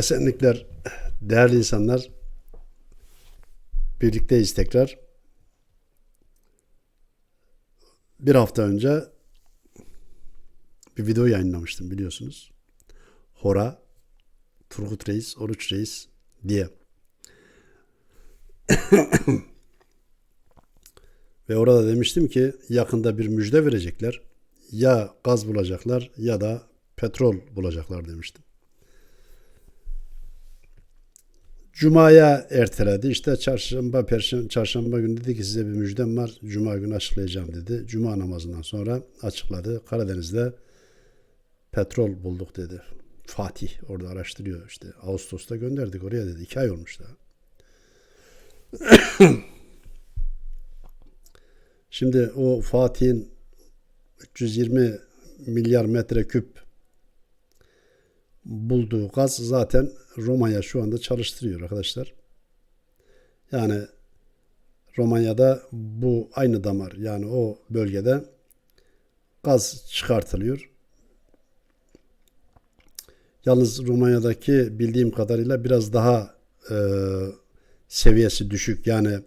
Esenlikler, değerli insanlar. Birlikteyiz tekrar. Bir hafta önce bir video yayınlamıştım biliyorsunuz. Hora, Turgut Reis, Oruç Reis diye. Ve orada demiştim ki yakında bir müjde verecekler. Ya gaz bulacaklar ya da petrol bulacaklar demiştim. Cuma'ya erteledi. İşte çarşamba, perşembe, çarşamba günü dedi ki size bir müjdem var. Cuma günü açıklayacağım dedi. Cuma namazından sonra açıkladı. Karadeniz'de petrol bulduk dedi. Fatih orada araştırıyor işte. Ağustos'ta gönderdik oraya dedi. İki ay olmuş daha. Şimdi o Fatih'in 320 milyar metreküp bulduğu gaz zaten Romanya şu anda çalıştırıyor arkadaşlar. Yani Romanya'da bu aynı damar yani o bölgede gaz çıkartılıyor. Yalnız Romanya'daki bildiğim kadarıyla biraz daha e, seviyesi düşük. Yani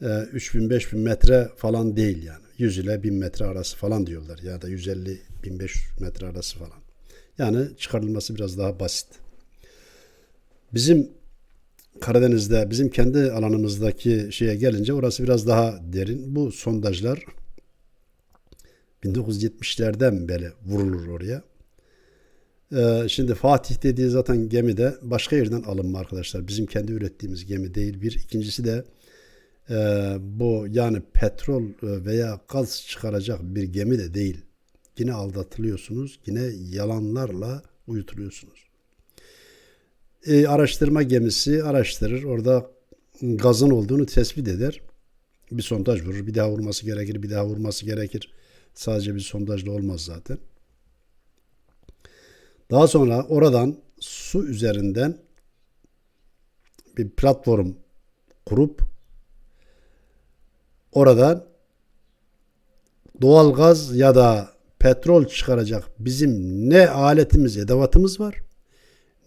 e, 3000-5000 metre falan değil yani. 100 ile 1000 metre arası falan diyorlar ya da 150-1500 metre arası falan. Yani çıkarılması biraz daha basit. Bizim Karadeniz'de bizim kendi alanımızdaki şeye gelince orası biraz daha derin. Bu sondajlar 1970'lerden beri vurulur oraya. Ee, şimdi Fatih dediği zaten gemi de başka yerden alınma arkadaşlar. Bizim kendi ürettiğimiz gemi değil bir. İkincisi de e, bu yani petrol veya gaz çıkaracak bir gemi de değil. Yine aldatılıyorsunuz. Yine yalanlarla uyutuluyorsunuz. E, araştırma gemisi araştırır. Orada gazın olduğunu tespit eder. Bir sondaj vurur. Bir daha vurması gerekir. Bir daha vurması gerekir. Sadece bir sondajla olmaz zaten. Daha sonra oradan su üzerinden bir platform kurup oradan doğal gaz ya da petrol çıkaracak bizim ne aletimiz, edevatımız var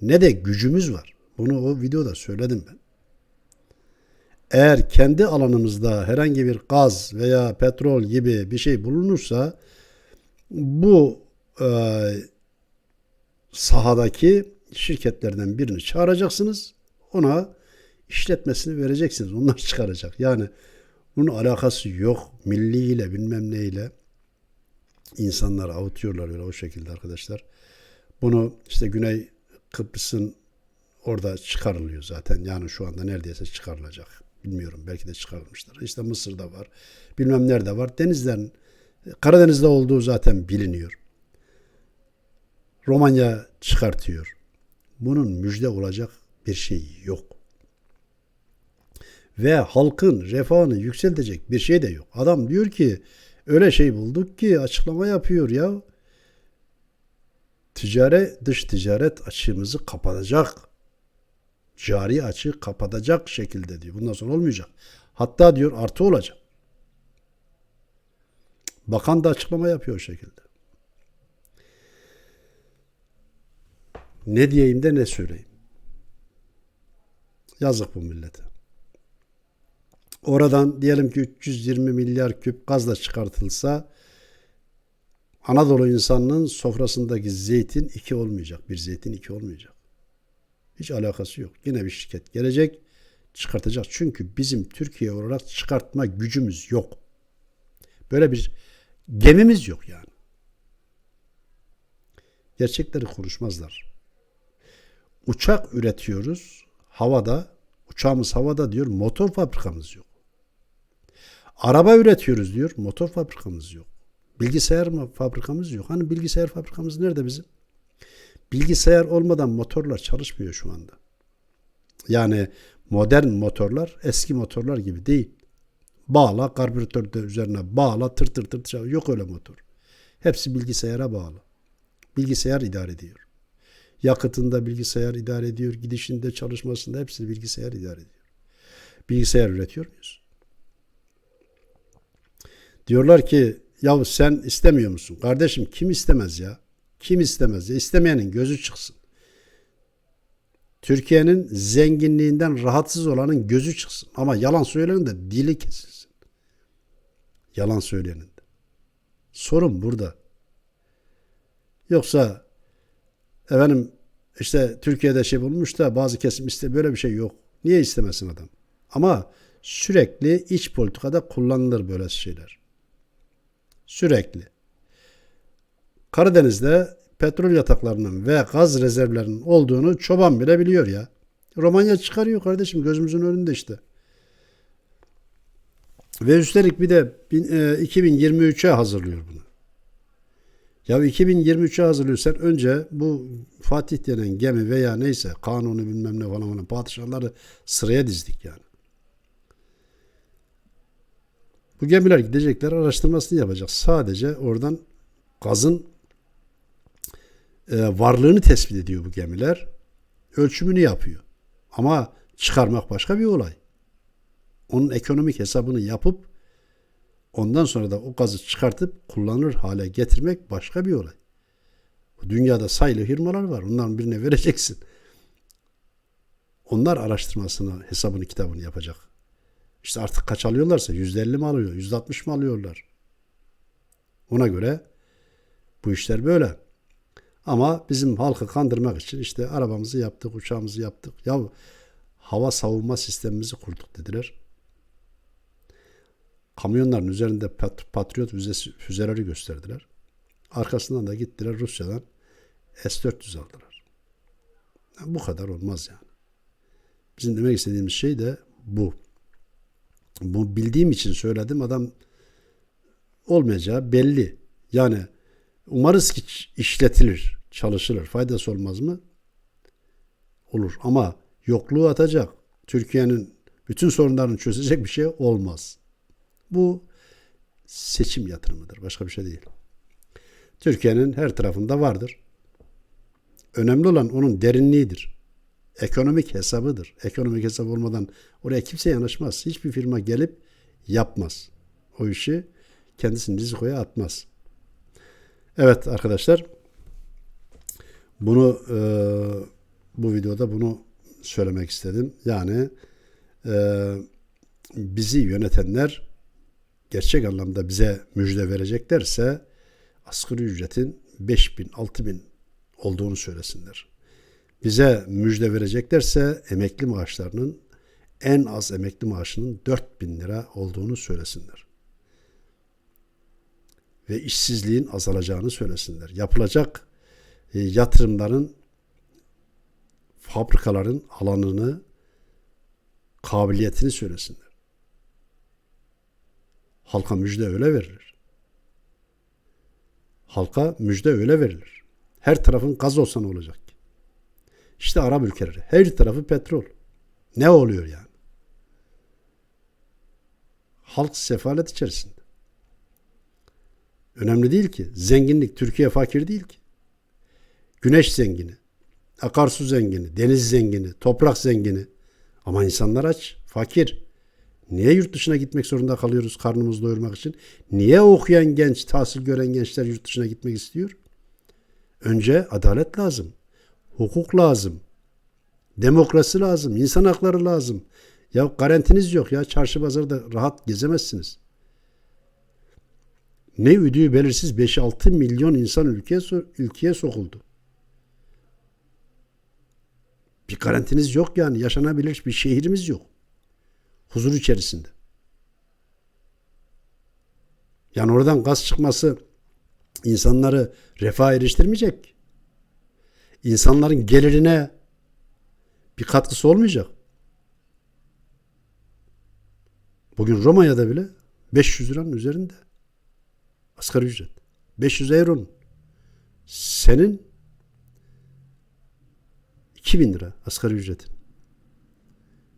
ne de gücümüz var. Bunu o videoda söyledim ben. Eğer kendi alanımızda herhangi bir gaz veya petrol gibi bir şey bulunursa bu e, sahadaki şirketlerden birini çağıracaksınız. Ona işletmesini vereceksiniz. Onlar çıkaracak. Yani bunun alakası yok. Milliyle bilmem neyle insanlar avutuyorlar öyle o şekilde arkadaşlar. Bunu işte Güney Kıbrıs'ın orada çıkarılıyor zaten. Yani şu anda neredeyse çıkarılacak. Bilmiyorum belki de çıkarılmıştır. İşte Mısır'da var. Bilmem nerede var. Denizden Karadeniz'de olduğu zaten biliniyor. Romanya çıkartıyor. Bunun müjde olacak bir şey yok. Ve halkın refahını yükseltecek bir şey de yok. Adam diyor ki öyle şey bulduk ki açıklama yapıyor ya. Ticaret, dış ticaret açığımızı kapatacak. Cari açığı kapatacak şekilde diyor. Bundan sonra olmayacak. Hatta diyor artı olacak. Bakan da açıklama yapıyor o şekilde. Ne diyeyim de ne söyleyeyim. Yazık bu millete. Oradan diyelim ki 320 milyar küp gazla çıkartılsa Anadolu insanının sofrasındaki zeytin iki olmayacak. Bir zeytin iki olmayacak. Hiç alakası yok. Yine bir şirket gelecek çıkartacak. Çünkü bizim Türkiye olarak çıkartma gücümüz yok. Böyle bir gemimiz yok yani. Gerçekleri konuşmazlar. Uçak üretiyoruz havada. Uçağımız havada diyor. Motor fabrikamız yok. Araba üretiyoruz diyor. Motor fabrikamız yok. Bilgisayar mı fabrikamız yok. Hani bilgisayar fabrikamız nerede bizim? Bilgisayar olmadan motorlar çalışmıyor şu anda. Yani modern motorlar eski motorlar gibi değil. Bağla, karbüratör de üzerine bağla, tır tır tır tır. Yok öyle motor. Hepsi bilgisayara bağlı. Bilgisayar idare ediyor. Yakıtında bilgisayar idare ediyor. Gidişinde, çalışmasında hepsini bilgisayar idare ediyor. Bilgisayar üretiyor muyuz? Diyorlar ki ya sen istemiyor musun? Kardeşim kim istemez ya? Kim istemez ya? İstemeyenin gözü çıksın. Türkiye'nin zenginliğinden rahatsız olanın gözü çıksın. Ama yalan söyleyenin de dili kesilsin. Yalan söyleyenin de. Sorun burada. Yoksa efendim işte Türkiye'de şey bulmuş da bazı kesim iste böyle bir şey yok. Niye istemesin adam? Ama sürekli iç politikada kullanılır böyle şeyler. Sürekli. Karadeniz'de petrol yataklarının ve gaz rezervlerinin olduğunu çoban bile biliyor ya. Romanya çıkarıyor kardeşim gözümüzün önünde işte. Ve üstelik bir de bin- e, 2023'e hazırlıyor bunu. Ya 2023'e hazırlıyorsan önce bu Fatih denen gemi veya neyse kanunu bilmem ne falan falan padişahları sıraya dizdik yani. Bu gemiler gidecekler araştırmasını yapacak. Sadece oradan gazın e, varlığını tespit ediyor bu gemiler. Ölçümünü yapıyor. Ama çıkarmak başka bir olay. Onun ekonomik hesabını yapıp ondan sonra da o gazı çıkartıp kullanılır hale getirmek başka bir olay. Dünyada sayılı firmalar var. Onların birine vereceksin. Onlar araştırmasını, hesabını, kitabını yapacak. İşte artık kaç alıyorlarsa yüzde elli mi alıyor, yüzde altmış mı alıyorlar? Ona göre bu işler böyle. Ama bizim halkı kandırmak için işte arabamızı yaptık, uçağımızı yaptık. Ya hava savunma sistemimizi kurduk dediler. Kamyonların üzerinde pat- Patriot füzesi, füzeleri gösterdiler. Arkasından da gittiler Rusya'dan S-400 aldılar. Ya bu kadar olmaz yani. Bizim demek istediğimiz şey de bu. Bu bildiğim için söyledim. Adam olmayacağı belli. Yani umarız ki işletilir, çalışılır. Faydası olmaz mı? Olur ama yokluğu atacak. Türkiye'nin bütün sorunlarını çözecek bir şey olmaz. Bu seçim yatırımıdır. Başka bir şey değil. Türkiye'nin her tarafında vardır. Önemli olan onun derinliğidir. Ekonomik hesabıdır. Ekonomik hesap olmadan oraya kimse yanaşmaz. Hiçbir firma gelip yapmaz. O işi kendisini rizikoya atmaz. Evet arkadaşlar bunu e, bu videoda bunu söylemek istedim. Yani e, bizi yönetenler gerçek anlamda bize müjde vereceklerse asgari ücretin 5 bin, 6 bin olduğunu söylesinler. Bize müjde vereceklerse emekli maaşlarının en az emekli maaşının 4 bin lira olduğunu söylesinler. Ve işsizliğin azalacağını söylesinler. Yapılacak e, yatırımların fabrikaların alanını kabiliyetini söylesinler. Halka müjde öyle verilir. Halka müjde öyle verilir. Her tarafın gaz olsa ne olacak? İşte Arap ülkeleri. Her tarafı petrol. Ne oluyor yani? Halk sefalet içerisinde. Önemli değil ki. Zenginlik Türkiye fakir değil ki. Güneş zengini, akarsu zengini, deniz zengini, toprak zengini. Ama insanlar aç, fakir. Niye yurt dışına gitmek zorunda kalıyoruz karnımızı doyurmak için? Niye okuyan genç, tahsil gören gençler yurt dışına gitmek istiyor? Önce adalet lazım. Hukuk lazım. Demokrasi lazım. insan hakları lazım. Ya garantiniz yok ya. Çarşı pazarda rahat gezemezsiniz. Ne üdüğü belirsiz 5-6 milyon insan ülkeye, ülkeye sokuldu. Bir garantiniz yok yani. Yaşanabilir bir şehrimiz yok. Huzur içerisinde. Yani oradan gaz çıkması insanları refah eriştirmeyecek. İnsanların gelirine bir katkısı olmayacak. Bugün Romanya'da bile 500 liranın üzerinde asgari ücret. 500 euronun. Senin 2000 lira asgari ücretin.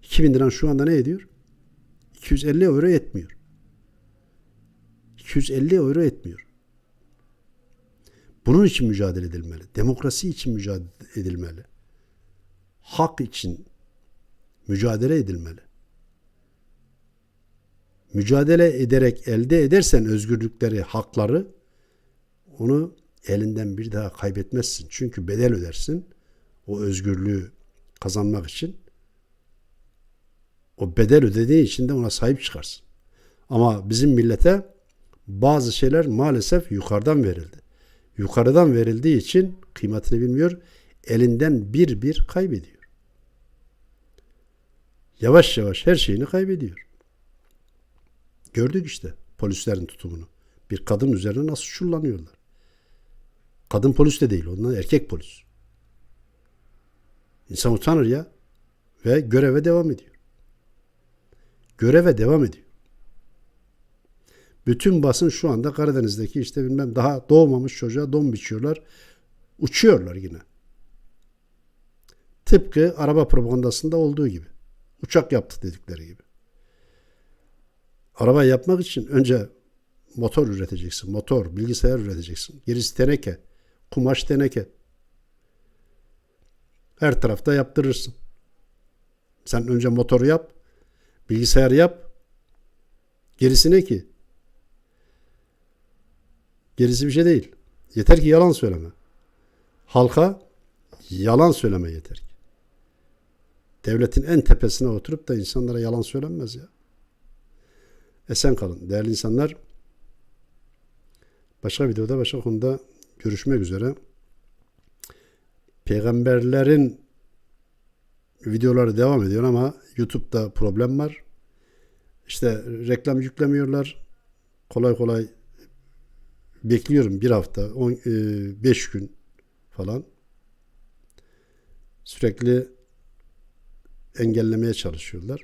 2000 liran şu anda ne ediyor? 250 euro etmiyor. 250 euro etmiyor. Bunun için mücadele edilmeli. Demokrasi için mücadele edilmeli. Hak için mücadele edilmeli. Mücadele ederek elde edersen özgürlükleri, hakları onu elinden bir daha kaybetmezsin. Çünkü bedel ödersin. O özgürlüğü kazanmak için o bedel ödediği için de ona sahip çıkarsın. Ama bizim millete bazı şeyler maalesef yukarıdan verildi. Yukarıdan verildiği için kıymetini bilmiyor, elinden bir bir kaybediyor. Yavaş yavaş her şeyini kaybediyor. Gördük işte polislerin tutumunu. Bir kadın üzerine nasıl şullanıyorlar. Kadın polis de değil, onlar erkek polis. İnsan utanır ya ve göreve devam ediyor. Göreve devam ediyor. Bütün basın şu anda Karadeniz'deki işte bilmem daha doğmamış çocuğa don biçiyorlar. Uçuyorlar yine. Tıpkı araba propagandasında olduğu gibi. Uçak yaptık dedikleri gibi. Araba yapmak için önce motor üreteceksin. Motor, bilgisayar üreteceksin. Gerisi teneke, kumaş teneke. Her tarafta yaptırırsın. Sen önce motoru yap, bilgisayarı yap. Gerisi ki? Gerisi bir şey değil. Yeter ki yalan söyleme. Halka yalan söyleme yeter ki. Devletin en tepesine oturup da insanlara yalan söylenmez ya. Esen kalın değerli insanlar. Başka videoda başka konuda görüşmek üzere. Peygamberlerin videoları devam ediyor ama YouTube'da problem var. İşte reklam yüklemiyorlar. Kolay kolay bekliyorum bir hafta, 5 gün falan. Sürekli engellemeye çalışıyorlar.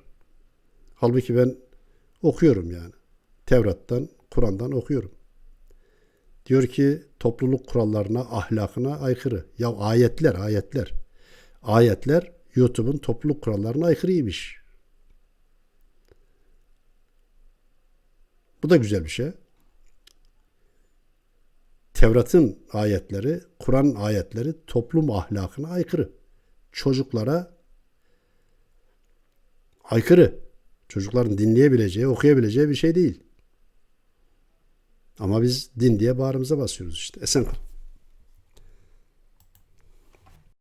Halbuki ben okuyorum yani. Tevrat'tan, Kur'an'dan okuyorum. Diyor ki topluluk kurallarına, ahlakına aykırı. Ya ayetler, ayetler. Ayetler YouTube'un topluluk kurallarına aykırıymış. Bu da güzel bir şey. Tevrat'ın ayetleri, Kur'an ayetleri toplum ahlakına aykırı. Çocuklara aykırı. Çocukların dinleyebileceği, okuyabileceği bir şey değil. Ama biz din diye bağrımıza basıyoruz işte. Esen kal.